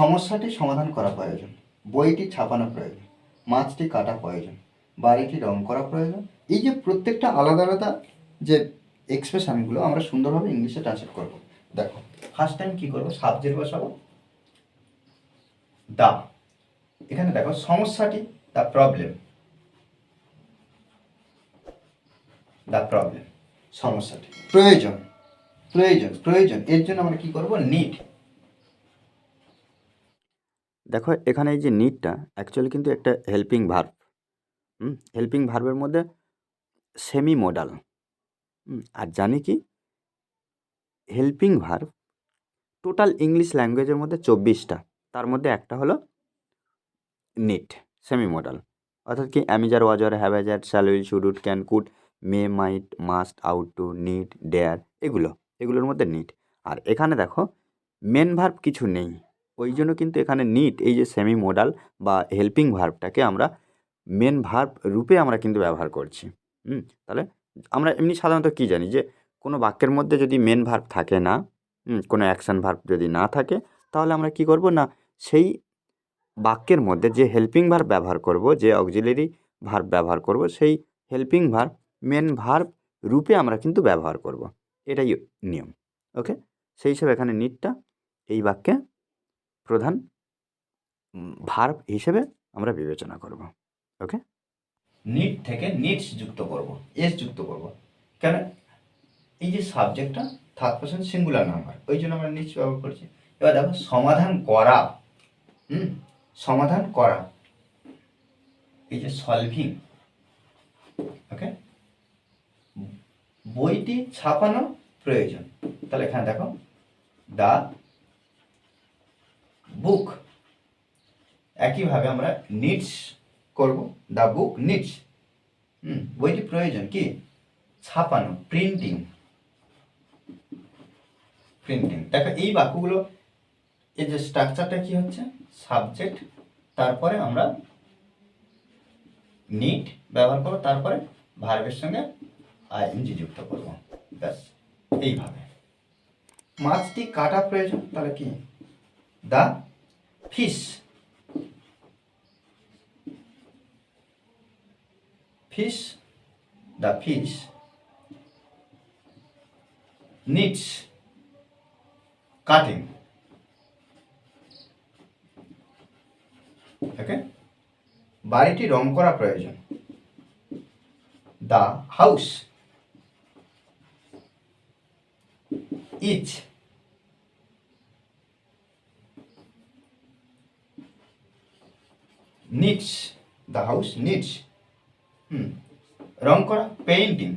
সমস্যাটি সমাধান করা প্রয়োজন। বইটি ছাপানো প্রয়োজন। মাছটি কাটা প্রয়োজন। বাড়িটি রং করা প্রয়োজন। এই যে প্রত্যেকটা আলাদা আলাদা যে এক্সপ্রেশনগুলো আমরা সুন্দরভাবে ইংলিশে ট্রান্সলেট করব। দেখো ফার্স্ট টাইম কী করব? সাবজেক্ট বসাবো। দা। এখানে দেখো, সমস্যাটি দ্য প্রবলেম দ্য প্রবলেম সমস্যাটি। প্রয়োজন। প্রয়োজন। প্রয়োজন। এর জন্য আমরা কি করব? নিড দেখো, এখানে এই যে নিডটা অ্যাকচুয়ালি কিন্তু একটা হেল্পিং ভার্ব হেল্পিং ভার্বের মধ্যে সেমি মোডাল আর জানি কি? হেল্পিং ভার্ব টোটাল ইংলিশ ল্যাঙ্গুয়েজের মধ্যে চব্বিশটা, তার মধ্যে একটা হলো নিট সেমি মোডাল অর্থাৎ কি am is are was were have has shall will should can could may might must ought to need dare এগুলো, এগুলোর মধ্যে নিট আর এখানে দেখো মেন ভার্ব কিছু নেই ওই জন্য কিন্তু এখানে নিট এই যে সেমি মোডাল বা হেল্পিং ভার্বটাকে আমরা মেন ভার্ব রূপে আমরা কিন্তু ব্যবহার করছি। হুম, তাহলে আমরা এমনি সাধারণত কী জানি যে কোনো বাক্যের মধ্যে যদি মেন ভার্ব থাকে না কোনো অ্যাকশন ভার্ব যদি না থাকে, তাহলে আমরা কি করব না, সেই বাক্যের মধ্যে যে হেল্পিং ভার্ব ব্যবহার করব, যে অক্সিলারি ভার্ব ব্যবহার করব, সেই হেল্পিং ভার্ব মেন ভার্ব রূপে আমরা কিন্তু ব্যবহার করব। এটাই নিয়ম ওকে সেই হিসেবে এখানে নিটটা এই বাক্যে প্রধান ভার্ব হিসেবে আমরা বিবেচনা করব, ওকে? নিড থেকে নিডস যুক্ত করব এস যুক্ত করব। কেন? এই যে সাবজেক্টটা থার্ড পার্সন সিঙ্গুলার নাম্বার ওই জন্য আমরা নিডস ব্যবহার করছি। এবার দেখো, সমাধান করা, হুম? সমাধান করা। এই যে সলভিং ওকে? বইটি ছাপানো প্রয়োজন। তাহলে এখানে দেখো দা বুক একইভাবে আমরা নিডস করব দ্য বুক নিডস হুম, বইটি প্রয়োজন কি? ছাপানো প্রিন্টিং প্রিন্টিং দেখো, এই বাক্যগুলো, এই যে স্ট্রাকচারটা কি হচ্ছে? সাবজেক্ট তারপরে আমরা নিট ব্যবহার করব, তারপরে ভার্বের সঙ্গে আইএনজি যুক্ত করব। ব্যাস, এইভাবে। মাছটি কাটা প্রয়োজন, তাহলে কি? The fish fish. The fish. Needs. Cutting. Okay বাড়িটি রং করা প্রয়োজন। The house each needs the house needs hmm, রং করা পেইন্টিং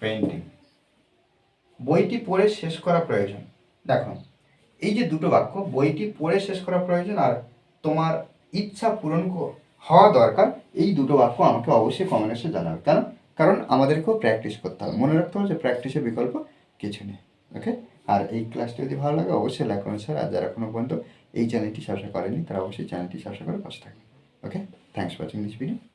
পেইন্টিং বইটি পড়ে শেষ করা প্রয়োজন। দেখো, এই যে দুটো বাক্য, বইটি পড়ে শেষ করা প্রয়োজন আর তোমার ইচ্ছা পূরণ হওয়া দরকার, এই দুটো বাক্য আমাকে অবশ্যই কমেন্টসে জানাবে কেন? কারণ আমাদেরকেও প্র্যাকটিস করতে হবে। মনে রাখতে হবে যে প্র্যাকটিসের বিকল্প কিছু নেই। ওকে আর এই ক্লাসটি যদি ভালো লাগে, অবশ্যই লাইক করুন স্যার আর যারা কোনো পর্যন্ত এই চ্যানেলটি সাবস্ক্রাইব করেনি তারা অবশ্যই চ্যানেলটি সাবস্ক্রাইব করে পাশে থাকবে okay thanks for watching this video